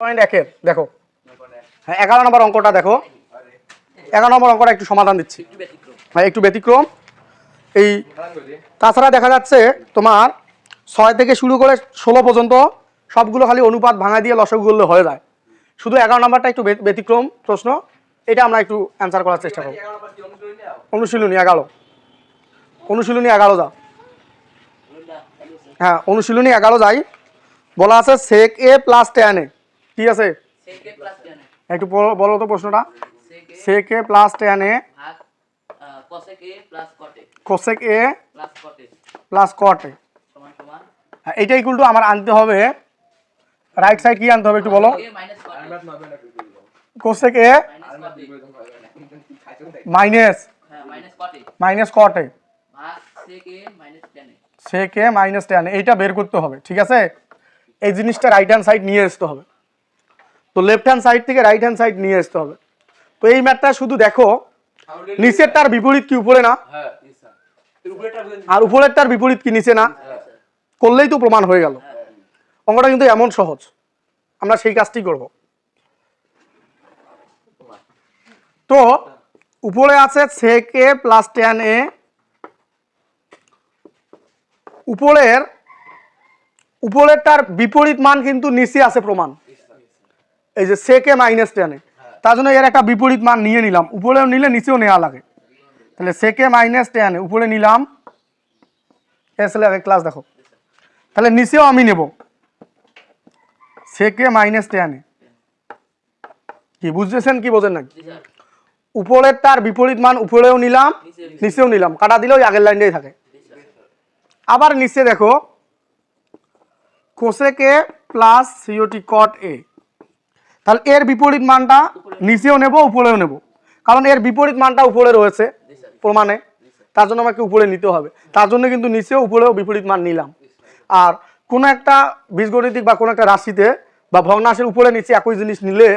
Point একের দেখো। হ্যাঁ এগারো নম্বর অঙ্কটা দেখো। এগারো নম্বর অঙ্কটা একটু সমাধান দিচ্ছি। হ্যাঁ একটু ব্যতিক্রম। এই তাছাড়া দেখা যাচ্ছে তোমার ছয় থেকে শুরু করে ষোলো পর্যন্ত সবগুলো খালি অনুপাত ভাঙা দিয়ে লসক করলে হয়ে যায়। শুধু এগারো নম্বরটা একটু ব্যত- ব্যতিক্রম প্রশ্ন এটা আমরা একটু অ্যান্সার করার চেষ্টা করব। অনুশীলনী এগারো। অনুশীলনী এগারো যা হ্যাঁ অনুশীলনী এগারো যাই। বলা আছে সেক এ প্লাস টেন এ ঠিক আছে? একটু বলো- তো প্রশ্নটা। a plus tan A cosec A plus cot A সমান সমান। হ্যাঁ, এইটা ইকুয়াল টু আমার আনতে হবে। রাইট সাইড কি আনতে হবে একটু বলো। কোসেক এ মাইনাস হ্যাঁ minus cot sec A minus tan এইটা বের করতে হবে ঠিক আছে? এই জিনিসটা রাইট হ্যান্ড সাইড নিয়ে আসতে হবে। তো লেফট হ্যান্ড সাইড থেকে রাইট হ্যান্ড সাইড নিয়ে আসতে হবে। তো এই ম্যাথটা শুধু দেখো নিচেরটার বিপরীত কি উপরে না? আর উপরেরটার বিপরীত কি নিচে না? করলেই তো প্রমাণ হয়ে গেল। অঙ্কটা কিন্তু এমন সহজ। আমরা সেই কাজটি করব। তো উপরে আছে সেক এ প্লাস টেন এ উপরের উপরেরটার বিপরীত মান কিন্তু নিচে আছে প্রমাণ। এই যে সেকে মাইনাস টেনে তার জন্য এর একটা বিপরীত মান নিয়ে নিলাম। উপরেও নিলে নিচেও নেওয়া লাগে। তাহলে সেকে মাইনাস টেন উপরে নিলাম। এস লাগে ক্লাস দেখো। তাহলে নিচেও আমি নেব। সেকে মাইনাস টেন কি বুঝতেছেন কি বোঝেন নাকি? উপরের তার বিপরীত মান উপরেও নিলাম নিচেও নিলাম। কাটা দিলেও আগের লাইনটাই থাকে। আবার নিচে দেখো। কোসেকে প্লাস সিওটি কট এ তাহলে এর বিপরীত মানটা নিচেও নেব, উপরেও নেব। কারণ এর বিপরীত মানটা উপরে রয়েছে প্রমাণে। তার জন্য আমাকে উপরে নিতে হবে। তার জন্য কিন্তু নিচেও, উপরেও বিপরীত মান নিলাম। আর কোনো একটা বীজগণিতিক বা কোনো একটা রাশিতে বা ভগ্নাশের উপরে নিচে একই জিনিস নিলে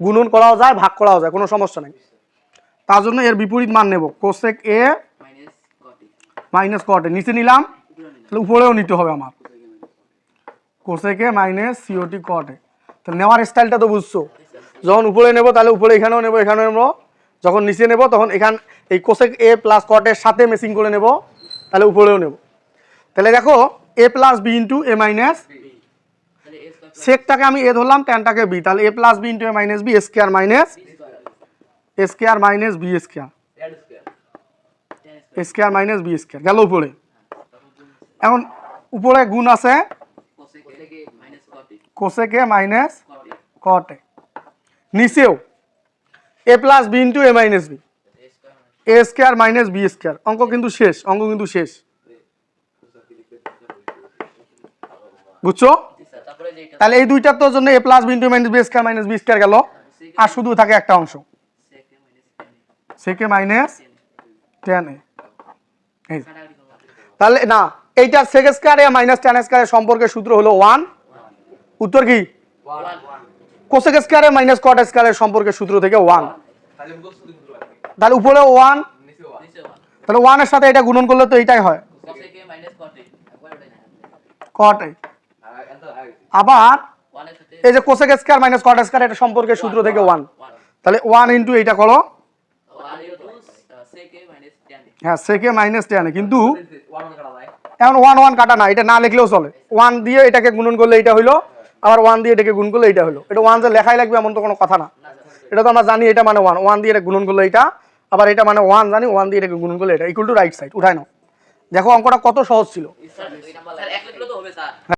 গুণন করাও যায়, ভাগ করাও যায়, কোনো সমস্যা নেই। তার জন্য এর বিপরীত মান নেব। কোসেক এ মাইনাস কটে নিচে নিলাম নিলাম তাহলে উপরেও নিতে হবে আমার। কোসেকে মাইনাস সিওটি কটে তাহলে নেওয়ার স্টাইলটা তো বুঝছ। যখন উপরে নেব, তাহলে উপরে এখানেও নেব এখানেও নেব। যখন নিচে নেব, তখন এখান, এই কোসেক এ প্লাস কটের সাথে মেসিং করে নেব, তাহলে উপরেও নেব। তাহলে দেখো A plus B into A minus সেকটাকে আমি এ ধরলাম টেনটাকে বি তাহলে A plus B into A minus B square minus square minus B square square minus B square গেল উপরে। এখন উপরে গুণ আছে কোসেকে মাইনাস কটে নিচেও। A plus B into A minus B A square minus B square অঙ্ক কিন্তু শেষ, অঙ্ক কিন্তু শেষ। বুঝছ? তাহলে এই দুইটার তোর জন্য A plus B into minus B square minus B square গেল। আর শুধু থাকে একটা অংশ। সেকে মাইনাস টেন এ তাহলে না এইটা sec square A minus tan স্কোয়ারের সম্পর্কে সূত্র হলো ওয়ান উত্তর কি? কোসেক স্কোয়ার, মাইনাস কট স্কোয়ারের সম্পর্কের সূত্র থেকে ওয়ান তাহলে উপরে ওয়ান তাহলে ওয়ানের সাথে এটা গুণন করলে তো এইটাই হয়। কট আবার এর এই যে cosec square, minus cot square এটা সম্পর্কের সূত্র থেকে ওয়ান তাহলে ওয়ান ইন্টু এইটা করো হ্যাঁ সেকে মাইনাস টেন কিন্তু এখন ওয়ান ওয়ান কাটা না, এটা না লিখলেও চলে। ওয়ান দিয়ে এটাকে গুণন করলে এটা হইল আবার ওয়ান দিয়ে এটাকে গুণ করলে এটা হলো। এটা ওয়ান যে লেখাই লাগবে এমন তো কোনো কথা না। এটা তো আমরা জানি এটা মানে ওয়ান ওয়ান দিয়ে এটা গুণন করলে এটা আবার এটা মানে ওয়ান জানি ওয়ান দিয়ে এটাকে গুণন করলে এটা। ইকুয়াল টু রাইট সাইড উঠায় নাও। দেখো অঙ্কটা কত সহজ ছিল।